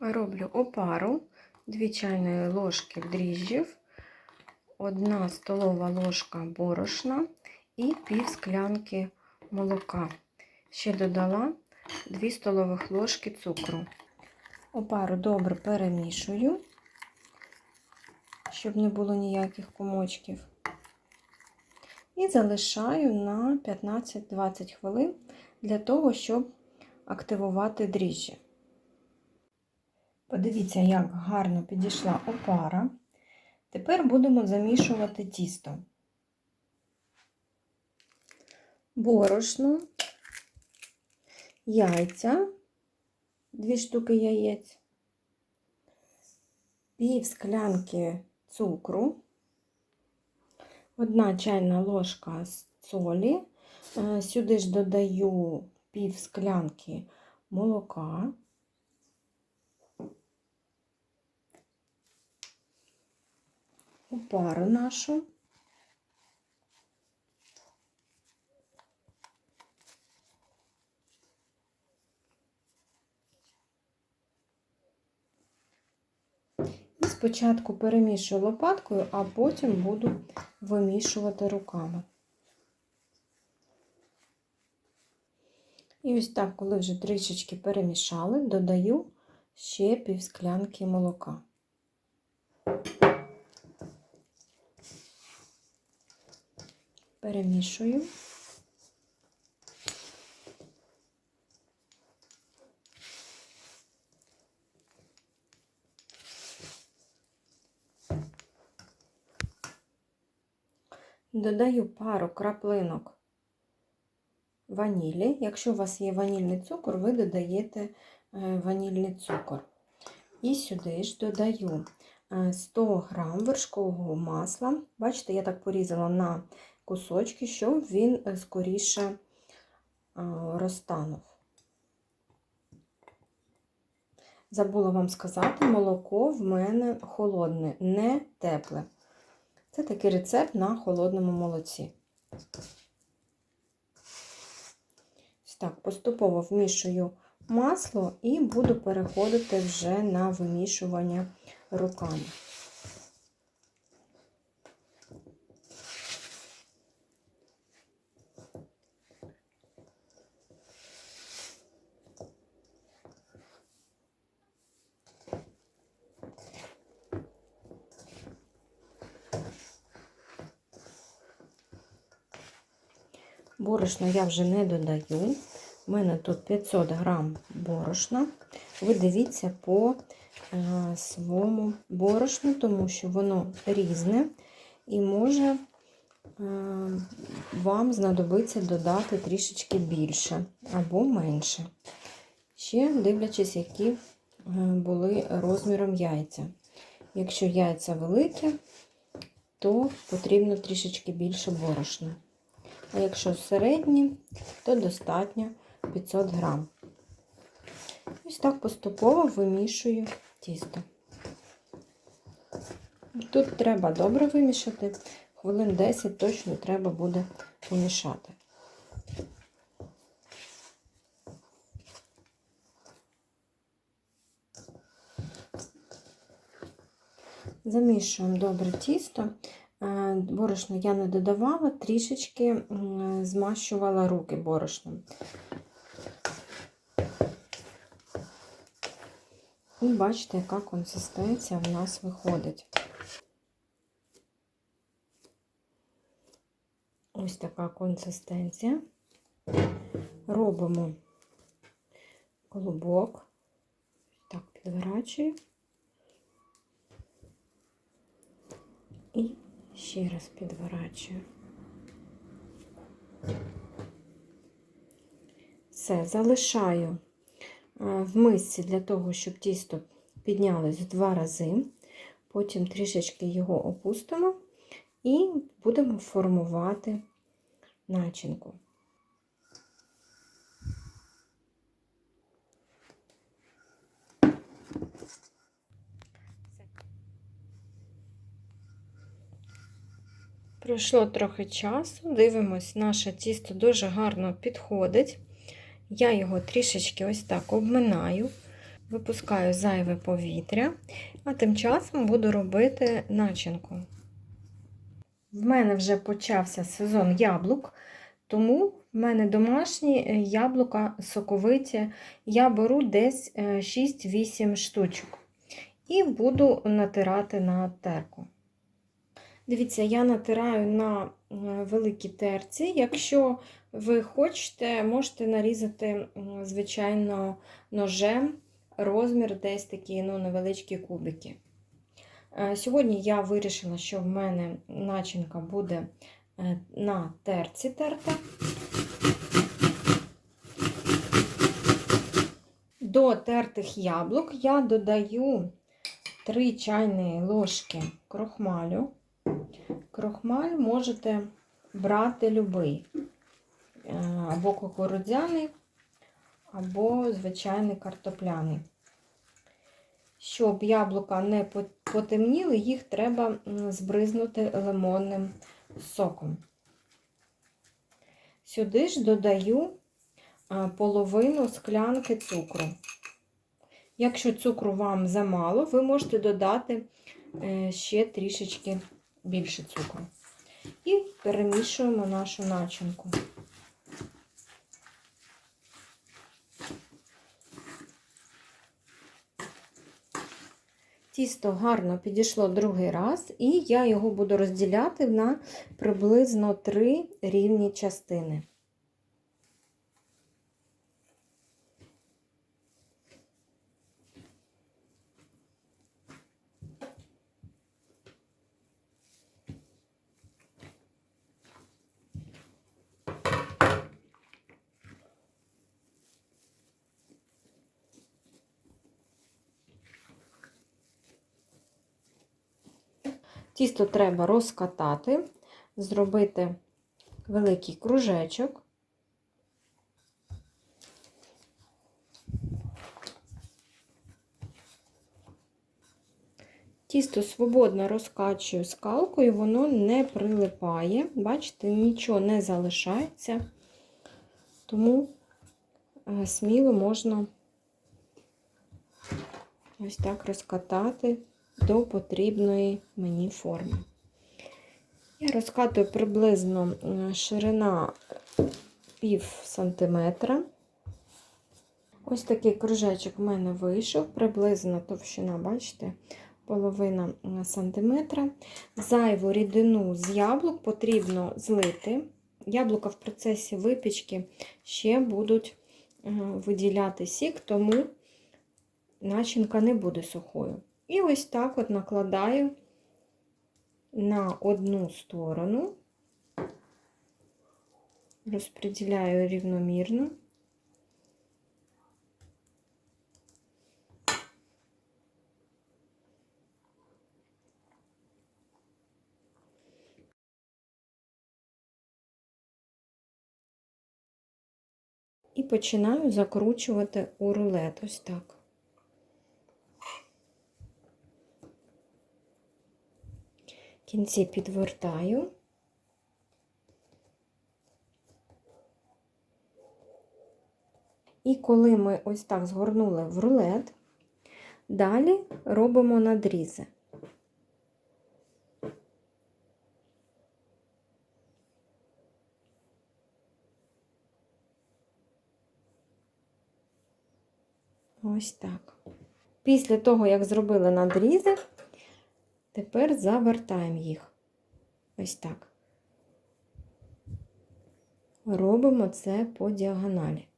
Роблю опару 2 чайної ложки дріжджів, 1 столова ложка борошна і пів склянки молока. Ще додала 2 столових ложки цукру. Опару добре перемішую, щоб не було ніяких комочків. І залишаю на 15-20 хвилин для того, щоб активувати дріжджі. Подивіться, як гарно підійшла опара. Тепер будемо замішувати тісто. Борошно, яйця, дві штуки яєць, пів склянки цукру, одна чайна ложка солі, сюди ж додаю пів склянки молока. Опару нашу. І спочатку перемішую лопаткою, а потім буду вимішувати руками. І ось так, коли вже трішечки перемішали, додаю ще пів склянки молока. Перемішую. Додаю пару краплинок ванілі. Якщо у вас є ванільний цукор, ви додаєте е, ванільний цукор. І сюди ж додаю 100 е, г вершкового масла. Бачите, я так порізала на кусочки, щоб він е, скоріше розтанув. Забула вам сказати, молоко в мене холодне, не тепле. Це такий рецепт на холодному молоці. Так, поступово вмішую масло і буду переходити вже на вимішування руками. Борошна я вже не додаю. У мене тут 500 грам борошна. Ви дивіться по е, своєму борошну, тому що воно різне і може е, вам знадобиться додати трішечки більше або менше. Ще дивлячись, які е, були розміром яйця. Якщо яйця великі, то потрібно трішечки більше борошна. А якщо середні, то достатньо 500 грам. Ось так поступово вимішую тісто. Тут треба добре вимішати, хвилин 10 точно треба буде помішати. Замішуємо добре тісто. Е, борошно я не додавала, трішечки змащувала руки борошном. І бачите, яка консистенція в нас виходить. Ось така консистенція. Робимо колобок, так, підворачую і ще раз підворачую. Все, залишаю е, в мисці для того, щоб тісто піднялось в два рази, потім трішечки його опустимо і будемо формувати начинку. Пройшло трохи часу, дивимось, наше тісто дуже гарно підходить. Я його трішечки ось так обминаю, випускаю зайве повітря, а тим часом буду робити начинку. В мене вже почався сезон яблук, тому в мене домашні е, яблука соковиті. Я беру десь е, 6-8 штучок і буду натирати на терку. Дивіться, я натираю на е, великій терці. Якщо ви хочете, можете нарізати, звичайно, ножем розмір десь такі ну, невеличкі кубики. Е, Сьогодні я вирішила, що в мене начинка буде е, на терці терта. До тертих яблук я додаю 3 чайні ложки крохмалю. Крохмаль можете брати любий, е, або кукурудзяний, або звичайний картопляний. Щоб яблука не потемніли, їх треба збризнути лимонним соком. Сюди ж додаю половину склянки цукру. Якщо цукру вам замало, ви можете додати е, ще трішечки більше цукру. І перемішуємо нашу начинку. Тісто гарно підійшло другий раз, і я його буду розділяти на приблизно три рівні частини. Тісто треба розкатати, зробити великий кружечок. Тісто свободно розкачую скалкою, воно не прилипає. Бачите, нічого не залишається, тому е, сміло можна ось так розкатати до потрібної мені форми. Я розкатую приблизно ширина пів сантиметра. Ось такий кружечок в мене вийшов, приблизно товщина, бачите, половина сантиметра. Зайву рідину з яблук потрібно злити. Яблука в процесі випічки ще будуть виділяти сік, тому начинка не буде сухою. І ось так от накладаю на одну сторону, розподіляю рівномірно. І починаю закручувати у рулет ось так. Кінці підвертаю. І коли ми ось так згорнули в рулет, далі робимо надрізи. Ось так. Після того, як зробили надрізи, Тепер завертаємо їх. Ось так. Робимо це по діагоналі.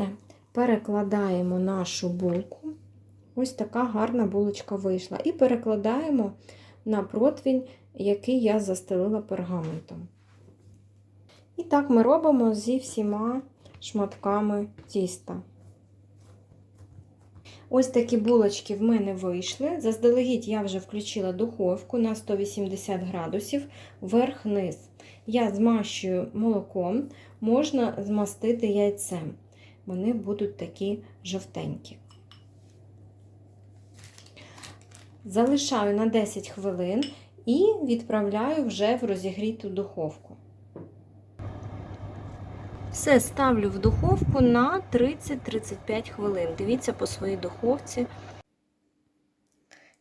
Все, перекладаємо нашу булку Ось така гарна булочка вийшла. І перекладаємо на противень, який я застелила пергаментом. І так ми робимо зі всіма шматками тіста. Ось такі булочки в мене вийшли. Заздалегідь я вже включила духовку на 180 градусів вверх-низ. Я змащую молоком, можна змастити яйцем. Вони будуть такі жовтенькі. Залишаю на 10 хвилин і відправляю вже в розігріту духовку. Все ставлю в духовку на 30-35 хвилин. Дивіться по своїй духовці.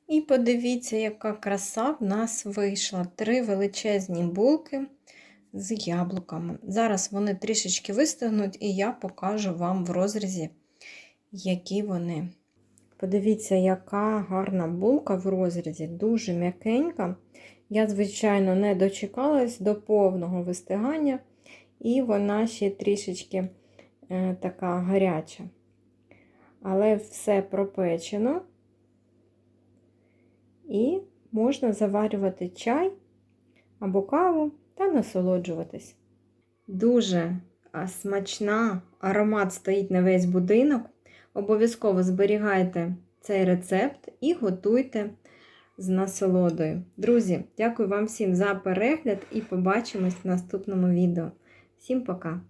І подивіться, яка краса в нас вийшла. Три величезні булки з яблуками. Зараз вони трішечки вистигнуть, і я покажу вам в розрізі, які вони. Подивіться, яка гарна булка в розрізі, дуже м'якенька. Я, звичайно, не дочекалась до повного вистигання, і вона ще трішечки е, така гаряча. Але все пропечено, і можна заварювати чай або каву та насолоджуватись. Дуже смачна, аромат стоїть на весь будинок. Обов'язково зберігайте цей рецепт і готуйте з насолодою. Друзі, дякую вам всім за перегляд і побачимось в наступному відео. Всім пока!